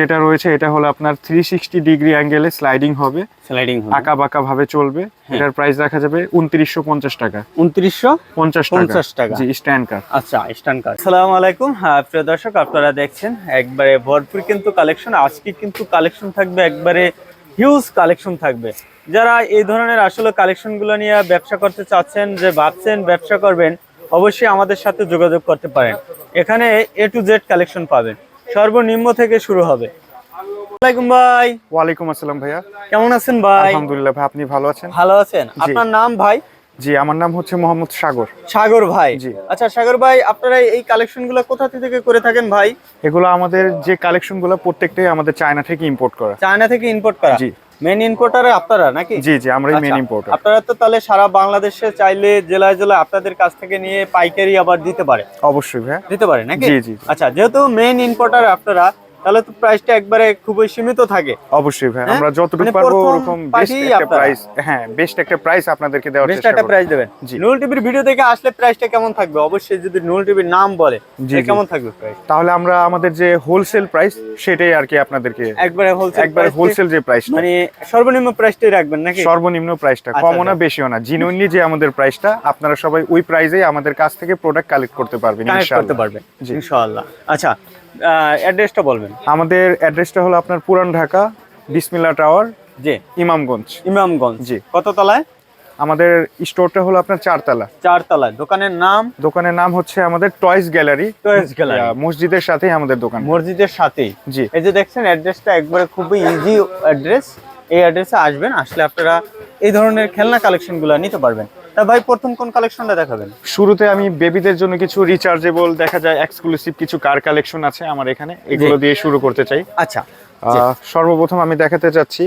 যেটা রয়েছে এটা হলো আপনার থ্রি সিক্সটি ডিগ্রি অ্যাঙ্গেলে স্লাইডিং হবে। স্লাইডিং আঁকা বাঁকা ভাবে চলবে এটার প্রাইস রাখা যাবে উনত্রিশশো পঞ্চাশ টাকা। উনত্রিশশো পঞ্চাশ পঞ্চাশ টাকা। জি স্ট্যান্ড কার আচ্ছা স্টান কার্ড আসসালামু আলাইকুম। হ্যাঁ প্রিয় দর্শক আপনারা দেখছেন একবারে ভরপুর কিন্তু কালেকশন আজকে কিন্তু কালেকশন থাকবে একবারে হিউজ কালেকশন থাকবে। যারা এই ধরনের আসলে কালেকশনগুলো নিয়ে ব্যবসা করতে চাচ্ছেন যে ভাবছেন ব্যবসা করবেন অবশ্যই আমাদের সাথে যোগাযোগ করতে পারেন। এখানে এ টু জেড কালেকশন পাবেন। সর্বনিম্ন থেকে শুরু হবে। আসসালামাইকুম ভাই। ওয়ালাইকুম আসসালাম ভাইয়া। কেমন আছেন ভাই? আলহামদুলিল্লাহ ভাই আপনি ভালো আছেন? ভালো আছেন। আপনার নাম ভাই? জি আমার নাম হচ্ছে মোহাম্মদ সাগর। সাগর ভাই। জি। আচ্ছা সাগর ভাই আপনারা এই কালেকশনগুলো কোথা থেকে করে থাকেন ভাই? এগুলো আমাদের যে কালেকশনগুলো প্রত্যেকটাই আমাদের চায়না থেকে ইম্পোর্ট করা। চায়না থেকে ইম্পোর্ট করা। জি। মেন ইম্পোর্টার আপনারা নাকি? জি জি আমরাই মেন আচ্ছা, ইম্পোর্টার আপনারা তো তাহলে সারা বাংলাদেশে চাইলে জেলায় জেলায় আপনাদের কাছ থেকে নিয়ে পাইকারি আবার দিতে পারে। অবশ্যই ভাই দিতে পারে নাকি? জি, জি, জি। আচ্ছা যেহেতু মেন ইম্পোর্টার আপনারা তাহলে তো প্রাইসটা একবারে খুবই সীমিত থাকে। অবশ্যই ভাই হ্যাঁ? আমরা যতটুকু মানে পারব ওরকম বেস্ট একটা প্রাইস হ্যাঁ বেস্ট একটা প্রাইস আপনাদেরকে দেওয়ার বেস্ট চেষ্টা একটা প্রাইস দেবেন। জি। নুল টিভির ভিডিও দেখে আসলে প্রাইসটা কেমন থাকবে? অবশ্যই যদি নুল টিভির নাম বলে জি। কেমন থাকবে প্রাইস তাহলে আমরা আমাদের যে হোলসেল প্রাইস সেটাই আর কি আপনাদেরকে একবারে হোলসেল একবার হোলসেল যে প্রাইস মানে সর্বনিম্ন প্রাইসটাই রাখবেন নাকি? সর্বনিম্ন প্রাইসটা আচ্ছা, কমও না আচ্ছা। বেশিও না। জিনুইনলি যে আমাদের প্রাইসটা আপনারা সবাই ওই প্রাইসেই আমাদের কাছ থেকে প্রোডাক্ট কালেক্ট করতে পারবেন কানেক্ট করতে ইনশাআল্লাহ। পারবেন। জি। ইনশাআল্লাহ। আচ্ছা অ্যাড্রেসটা বলবেন। আমাদের অ্যাড্রেসটা হলো আপনার পুরান ঢাকা বিসমিল্লা টাওয়ার জি। ইমামগঞ্জ। ইমামগঞ্জ। জি। কত তলায়? আমাদের স্টোরটা হলো আপনার চারতলা। চার তলায় দোকানের নাম? দোকানের নাম হচ্ছে আমাদের টয়েস গ্যালারি। Toys gallery. মসজিদের সাথেই আমাদের দোকান। মসজিদের সাথেই? জি। এই যে দেখছেন অ্যাড্রেসটা একবারে খুবই ইজি অ্যাড্রেস এই অ্যাড্রেসে আসবেন আসলে আপনারা এই ধরনের খেলনা কালেকশনগুলো নিতে পারবেন। তা ভাই প্রথম কোন কালেকশনটা দেখাবেন? শুরুতে আমি বেবিদের জন্য কিছু রিচার্জেবল দেখা যায় এক্সক্লুসিভ কিছু কার কালেকশন আছে আমার এখানে। এগুলো দিয়ে শুরু করতে চাই। আচ্ছা। সর্বপ্রথম আমি দেখাতে চাচ্ছি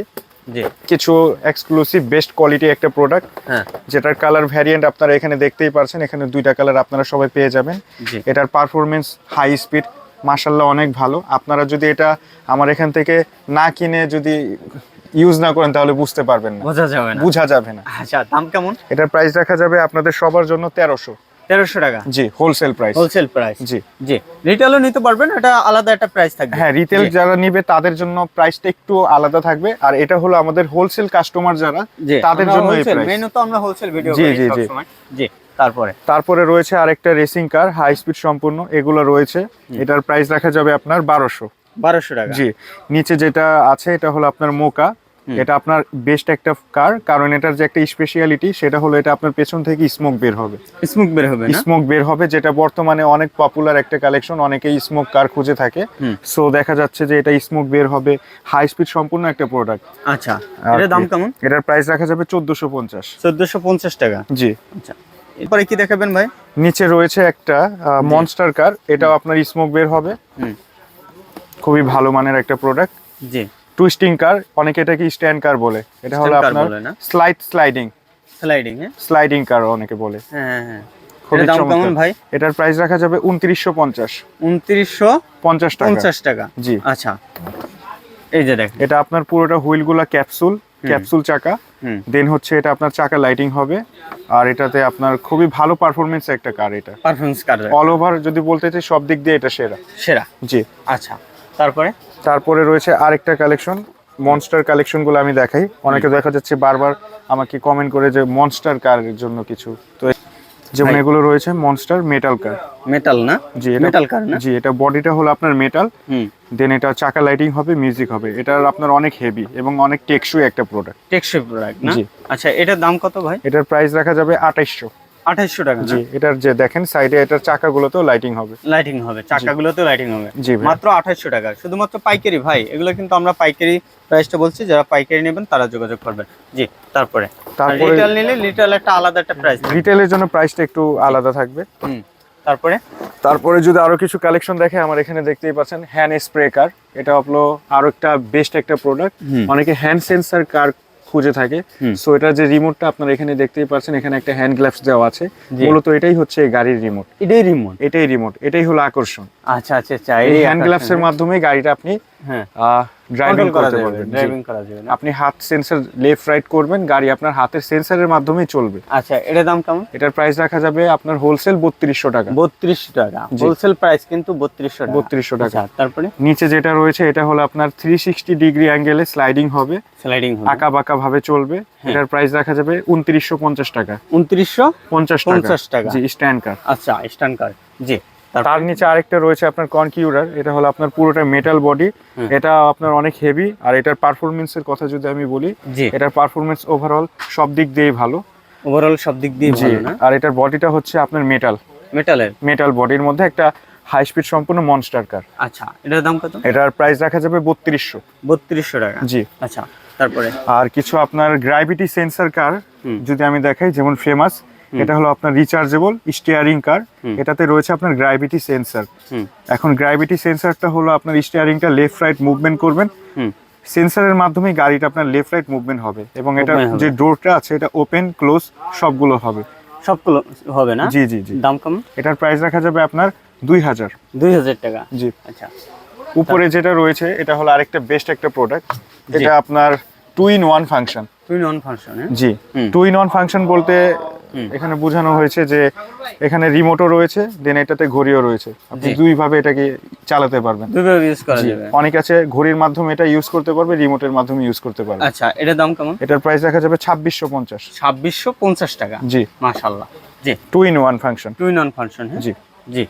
কিছু এক্সক্লুসিভ বেস্ট কোয়ালিটি একটা প্রোডাক্ট হ্যাঁ। যেটার কালার ভ্যারিয়েন্ট আপনারা এখানে দেখতেই পারছেন। এখানে দুইটা কালার আপনারা সবাই পেয়ে যাবেন। এটার পারফরমেন্স হাই স্পিড মার্শাল্লাহ অনেক ভালো। আপনারা যদি এটা আমার এখান থেকে না কিনে যদি ইউজ না করেন তাহলে বুঝতে পারবেন না। বোঝা যাবে না। বোঝা যাবে না। আচ্ছা দাম কেমন? এটার প্রাইস রাখা যাবে আপনাদের সবার জন্য তেরোশো। তেরোশো টাকা? জি হোলসেল প্রাইস হোলসেল প্রাইস জি। জি। রিটেলও নিতে পারবেন এটা আলাদা একটা প্রাইস থাকবে। হ্যাঁ রিটেল যারা নিবে তাদের জন্য প্রাইসটা একটু আলাদা থাকবে। আর এটা হলো আমাদের হোলসেল কাস্টমার যারা তাদের জন্য এই প্রাইস মেনু তো আমরা হোলসেল ভিডিও জি, জি, জি। জি তারপরে? তারপরে রয়েছে আরেকটা রেসিং কার হাই স্পিড সম্পূর্ণ এগুলো রয়েছে। এটার প্রাইস রাখা যাবে আপনার বারোশো। বারোশো টাকা। জি নিচে যেটা আছে এটা হলো আপনার মোকা। এটা আপনার বেস্ট একটা কার কারণ এটার যে একটা স্পেশালিটি সেটা হলো এটা আপনার পেছন থেকে স্মোক বের হবে। স্মুক বের হবে স্মোক বের হবে যেটা বর্তমানে অনেক পপুলার একটা কালেকশন অনেকেই স্মোক কার খুঁজে থাকে। সো দেখা যাচ্ছে যে এটা স্মোক বের হবে হাই স্পিড সম্পূর্ণ একটা প্রোডাক্ট আচ্ছা এটার দাম কেমন? এটার প্রাইস রাখা যাবে চোদ্দশো পঞ্চাশ। চোদ্দশো পঞ্চাশ টাকা? জি। আচ্ছা এরপরে কি দেখাবেন ভাই? নিচে রয়েছে একটা মনস্টার কার এটাও আপনার স্মোক বের হবে। হুম। খুবই ভালো মানের একটা প্রোডাক্ট জি। টুইস্টিং কার অনেকে এটাকে স্ট্যান্ড কার বলে। এটা হলো আপনার স্লাইড স্লাইডিং স্লাইডিং হ্যাঁ? স্লাইডিং কার অনেকে বলে। হ্যাঁ হ্যাঁ, হ্যাঁ। খুবই দাম চমৎকার। ভাই? এটার প্রাইস রাখা যাবে উনত্রিশশো পঞ্চাশ। উনত্রিশশো পঞ্চাশ টাকা। পঞ্চাশ টাকা জি। আচ্ছা। এই যে দেখেন। এটা আপনার পুরোটা হুইলগুলা ক্যাপসুল ক্যাপসুল চাকা। হুম। দেন হচ্ছে এটা আপনার চাকা লাইটিং হবে। আর এটাতে আপনার খুবই ভালো পারফরমেন্স একটা কার এটা। পারফরমেন্স কার অল ওভার যদি বলতে চাই সব দিক দিয়ে এটা সেরা। সেরা। জি। আচ্ছা। তারপরে? তারপরে রয়েছে আরেকটা কালেকশন মনস্টার কালেকশনগুলো আমি দেখাই। অনেকে দেখা যাচ্ছে বারবার আমাকে কমেন্ট করে যে মনস্টার কারের জন্য কিছু। তো যেমন এগুলো রয়েছে মনস্টার মেটাল কার মেটাল না? জি এটা মেটাল কার না? জি এটা বডিটা হলো আপনার মেটাল হুম। দেন এটা চাকা লাইটিং হবে মিউজিক হবে। এটা আপনার অনেক হেভি এবং অনেক টেকসই একটা প্রোডাক্ট টেকসই প্রোডাক্ট না। আচ্ছা এটার দাম কত ভাই? এটার প্রাইস রাখা যাবে আঠাইশশো। আঠাইশশো টাকা। জি এটার যে দেখেন সাইডে এটার চাকাগুলোতেও লাইটিং হবে। লাইটিং হবে চাকাগুলোতেও লাইটিং হবে। জি মাত্র আঠাইশশো টাকা। শুধুমাত্র পাইকারি ভাই এগুলো কিন্তু আমরা পাইকারি প্রাইসটা বলছি যারা পাইকারি নেবেন তারা যোগাযোগ করবেন। জি তারপরে। তারপরে- রিটেল নিলে রিটেল একটা আলাদা একটা প্রাইস রিটেলের জন্য প্রাইসটা একটু আলাদা থাকবে। হুম তারপরে? তারপরে যদি আরও কিছু কালেকশন দেখে আমার এখানে দেখতেই পাচ্ছেন হ্যান্ড স্প্রে কার এটা হলো আরও একটা বেস্ট একটা প্রোডাক্ট অনেকে হ্যান্ড সেন্সার কার খুঁজে থাকে। সো এটা যে রিমোটটা আপনারা এখানে দেখতেই পাচ্ছেন এখানে একটা হ্যান্ড গ্লাভস দেওয়া আছে। মূলত এটাই হচ্ছে এই গাড়ির রিমোট এটাই রিমোট এটাই রিমোট এটাই হলো আকর্ষণ। আচ্ছা আচ্ছা আচ্ছা এই হ্যান্ড গ্লাভস এর মাধ্যমে গাড়িটা আপনি হ্যাঁ। ড্রাইভিং করতে পারবেন। ড্রাইভিং করা যাবে আপনি হাত সেন্সর লেফট রাইট করবেন গাড়ি আপনার হাতের সেন্সরের মাধ্যমেই চলবে। আচ্ছা এটার দাম কেমন? এটার প্রাইস রাখা যাবে আপনার হোলসেল বত্রিশশো টাকা। বত্রিশশো টাকা। হোলসেল প্রাইস কিন্তু বত্রিশশো টাকা। 3200 টাকা। আচ্ছা, তারপরে? নিচে যেটা রয়েছে এটা হলো আপনার থ্রি সিক্সটি ডিগ্রি অ্যাঙ্গেলে স্লাইডিং হবে। স্লাইডিং আঁকা বাঁকা ভাবে চলবে। হ্যাঁ। এটার প্রাইস রাখা যাবে উনত্রিশশো পঞ্চাশ টাকা। উনত্রিশশো পঞ্চাশ 50 টাকা। জি স্ট্যান্ড কার আচ্ছা স্ট্যান্ড কার্ড জি। তার নিচে আরেকটা রয়েছে আপনার কনকিউরার এটা হলো আপনার পুরোটা মেটাল বডি এটা আপনার অনেক হেভি আর এটার পারফরমেন্সের কথা যদি আমি বলি এটার পারফরমেন্স ওভারঅল সব দিক দিয়েই ভালো। ওভারঅল সব দিক দিয়ে ভালো না? আর এটার বডিটা হচ্ছে আপনার মেটাল মেটালের মেটাল বডির মধ্যে একটা হাই স্পিড সম্পূর্ণ মনস্টার কার আচ্ছা এটার দাম কত? এটার প্রাইস রাখা যাবে বত্রিশশো। বত্রিশশো টাকা। জি। আচ্ছা তারপরে? আর কিছু আপনার গ্র্যাভিটি সেন্সর কার যদি আমি দেখাই যেমন ফেমাস এটা হলো আপনার রিচার্জেবল স্টিয়ারিং কার এটাতে রয়েছে আপনার গ্র্যাভিটি সেন্সার এখন গ্র্যাভিটি সেন্সরটা হলো আপনার স্টিয়ারিংটা লেফট রাইট মুভমেন্ট করবেন। সেন্সরের মাধ্যমে গাড়িটা আপনার লেফট রাইট মুভমেন্ট হবে এবং এটা যে ডোরটা আছে এটা ওপেন ক্লোজ সবগুলো হবে। সবগুলো হবে না? জি জি জি। দাম কেমন এটার প্রাইস রাখা যাবে আপনার দুই হাজার। দুই হাজার টাকা? জি। আচ্ছা। উপরে যেটা রয়েছে এটা হলো আরেকটা বেস্ট একটা প্রোডাক্ট এটা আপনার টু ইন ওয়ান ফাংশন তুই নন ফাংশন জি। টু ইন ওয়ান ফাংশন বলতে। এখানে বোঝানো হয়েছে যে এখানে রিমোটও রয়েছে দেন এটাতে ঘড়িও রয়েছে। আপনি। দুই ভাবে এটাকে চালাতে পারবেন। দুইভাবে ইউজ করা যাবে। অনেক আছে ঘড়ির মাধ্যমে এটা ইউজ করতে পারবে রিমোটের মাধ্যমে ইউজ করতে পারবে। আচ্ছা এটার দাম কেমন? এটার প্রাইস রাখা যাবে ছাব্বিশশো পঞ্চাশ। ছাব্বিশশো পঞ্চাশ টাকা। জি। মাশাআল্লাহ। জি। Two in one function two in one function হ্যাঁ? জি। জি।